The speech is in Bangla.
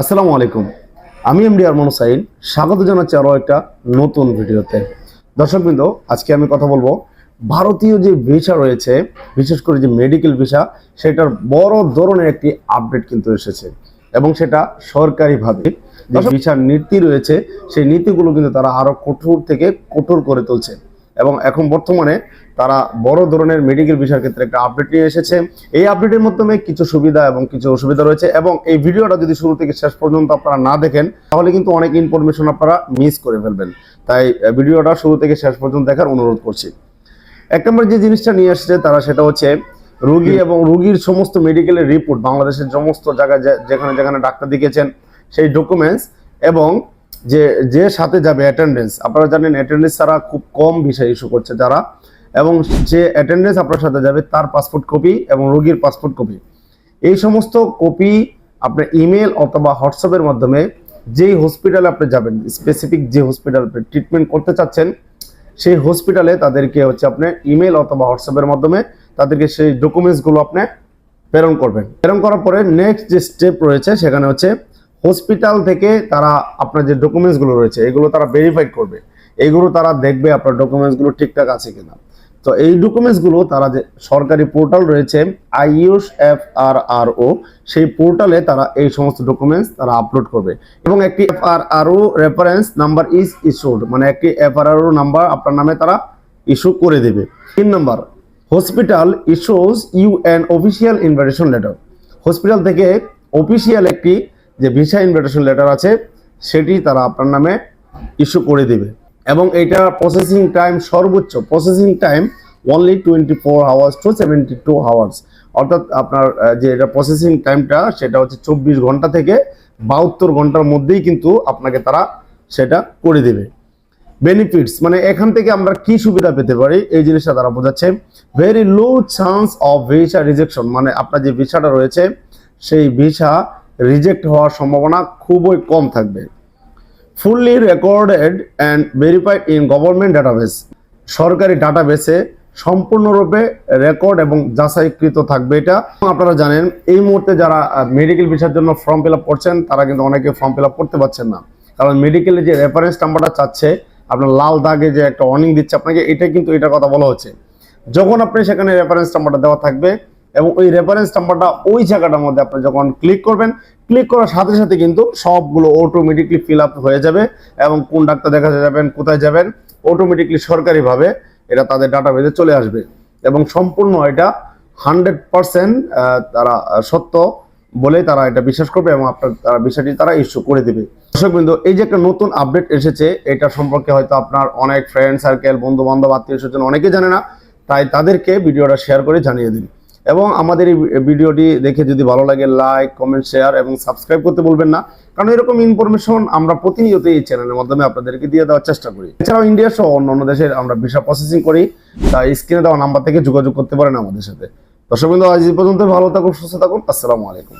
আসসালামু আলাইকুম। আমি এমডি আরমান সাইন স্বাগত জানাচ্ছি আরও একটা নতুন ভিডিওতে। দর্শকবৃন্দ আজকে আমি কথা বলব ভারতীয় যে ভিসা রয়েছে বিশেষ করে যে মেডিকেল ভিসা সেটার বড় ধরনের একটি আপডেট কিন্তু এসেছে এবং সেটা সরকারিভাবে যে ভিসার নীতি রয়েছে সেই নীতিগুলো কিন্তু তারা আরও কঠোর থেকে কঠোর করে তুলছে। এবং এখন বর্তমানে তারা বড় ধরনের মেডিকেল বিষয়ের ক্ষেত্রে একটা আপডেট নিয়ে এসেছে। এই আপডেটের মাধ্যমে কিছু সুবিধা এবং কিছু অসুবিধা রয়েছে এবং এই ভিডিওটা যদি শুরু থেকে শেষ পর্যন্ত আপনারা না দেখেন তাহলে কিন্তু অনেক ইনফরমেশন আপনারা মিস করে ফেলবেন। তাই ভিডিওটা শুরু থেকে শেষ পর্যন্ত দেখার অনুরোধ করছি। এক নম্বর যে জিনিসটা নিয়ে আসছে তারা সেটা হচ্ছে রোগী এবং রোগীর সমস্ত মেডিকেলের রিপোর্ট বাংলাদেশের সমস্ত জায়গায় যেখানে যেখানে ডাক্তার দেখিয়েছেন সেই ডকুমেন্টস এবং যে যে সাথে যাবে অ্যাটেন্ডেন্স আপনারা জানেন অ্যাটেন্ডেন্স ছাড়া খুব কম ভিসা ইস্যু করছে যারা, এবং যে অ্যাটেন্ডেন্স আপনার সাথে যাবে তার পাসপোর্ট কপি এবং রোগীর পাসপোর্ট কপি এই সমস্ত কপি আপনার ইমেল অথবা হোয়াটসঅ্যাপের মাধ্যমে যেই হসপিটালে আপনি যাবেন স্পেসিফিক যে হসপিটাল আপনি ট্রিটমেন্ট করতে চাচ্ছেন, সেই হসপিটালে তাদেরকে হচ্ছে আপনি ইমেল অথবা হোয়াটসঅ্যাপের মাধ্যমে তাদেরকে সেই ডকুমেন্টসগুলো আপনি প্রেরণ করবেন। প্রেরণ করার পরে নেক্সট যে স্টেপ রয়েছে, সেখানে হচ্ছে হসপিটাল থেকে তারা আপনার যে ডকুমেন্টসগুলো রয়েছে, এগুলো তারা ভেরিফাইড করবে। এগুলো তারা দেখবে আপনার ডকুমেন্টসগুলো ঠিকঠাক আছে কিনা। তো এই ডকুমেন্টসগুলো তারা যে সরকারি পোর্টাল রয়েছে, আইইউস এফ আর আর ও সেই পোর্টালে তারা এই সমস্ত ডকুমেন্টস তারা আপলোড করবে। এবং একটি F R R O reference number is issued মানে একটি এফ আর আর ও নাম্বার আপনার নামে তারা ইস্যু করে দেবে। তিন number hospital issues you an official invitation letter hospital থেকে অফিসিয়াল একটি যে ভিসা ইনভাইটেশন লেটার আছে, সেটি তারা আপনার নামে ইস্যু করে দেবে। এবং এটা প্রসেসিং টাইম সর্বোচ্চ processing time only twenty four hours to seventy two hours অর্থাৎ আপনার যে এটা প্রসেসিং টাইমটা সেটা হচ্ছে চব্বিশ ঘণ্টা থেকে বাহাত্তর ঘণ্টার মধ্যেই কিন্তু আপনাকে তারা সেটা করে দেবে। বেনিফিটস মানে এখান থেকে আমরা কি সুবিধা পেতে পারি, এই জিনিসটা তারা বোঝাচ্ছে। Very low chance of visa rejection মানে আপনার যে ভিসাটা রয়েছে, সেই ভিসা রিজেক্ট হওয়ার সম্ভাবনা খুবই কম থাকবে। Fully recorded and verified in government database সরকারি ডাটাবেসে সম্পূর্ণরূপে রেকর্ড এবং যাচাইকৃত থাকবে এটা। আপনারা জানেন, এই মুহূর্তে যারা মেডিকেল ভিসার জন্য ফর্ম ফিল আপ করছেন, তারা কিন্তু অনেকে ফর্ম ফিল আপ করতে পারছেন না। কারণ মেডিকেলে যে রেফারেন্স নাম্বারটা চাচ্ছে, আপনার লাল দাগে যে একটা ওয়ার্নিং দিচ্ছে আপনাকে, এটা কিন্তু এটার কথা বলা হচ্ছে। যখন আপনি সেখানে রেফারেন্স নাম্বারটা দেওয়া থাকবে এবং ওই রেফারেন্স নাম্বারটা ওই জায়গাটার মধ্যে আপনি যখন ক্লিক করবেন ক্লিক করার সাথে সাথে কিন্তু সবগুলো অটোমেটিকলি ফিল আপ হয়ে যাবে এবং কোন ডাক্তার দেখাতে যাবেন, কোথায় যাবেন অটোমেটিকলি সরকারিভাবে এটা তাদের ডাটা ডাটাবেজে চলে আসবে। এবং সম্পূর্ণ এটা হান্ড্রেড পারসেন্ট তারা সত্য বলে তারা এটা বিশ্বাস করবে এবং আপনার, তারা বিষয়টি তারা ইস্যু করে দেবে। দর্শকবৃন্দ, এই যে একটা নতুন আপডেট এসেছে, এটা সম্পর্কে হয়তো আপনার অনেক ফ্রেন্ড সার্কেল বন্ধু বান্ধব আত্মীয় স্বজন অনেকে জানে না, তাই তাদেরকে ভিডিওটা শেয়ার করে জানিয়ে দিন। এবং আমাদের এই ভিডিওটি দেখে যদি ভালো লাগে লাইক কমেন্ট শেয়ার এবং সাবস্ক্রাইব করতে বলবেন না। কারণ এরকম ইনফরমেশন আমরা প্রতিনিয়ত এই চ্যানেলের মাধ্যমে আপনাদেরকে দিয়ে দেওয়ার চেষ্টা করি। এছাড়াও ইন্ডিয়া সহ অন্য অন্য দেশের আমরা ভিসা প্রসেসিং করি তা স্ক্রিনে দেওয়া নাম্বার থেকে যোগাযোগ করতে পারেন আমাদের সাথে। দর্শক বিন্দু আজ পর্যন্ত ভালো থাকুন, সুস্থ থাকুন। আসসালামু আলাইকুম।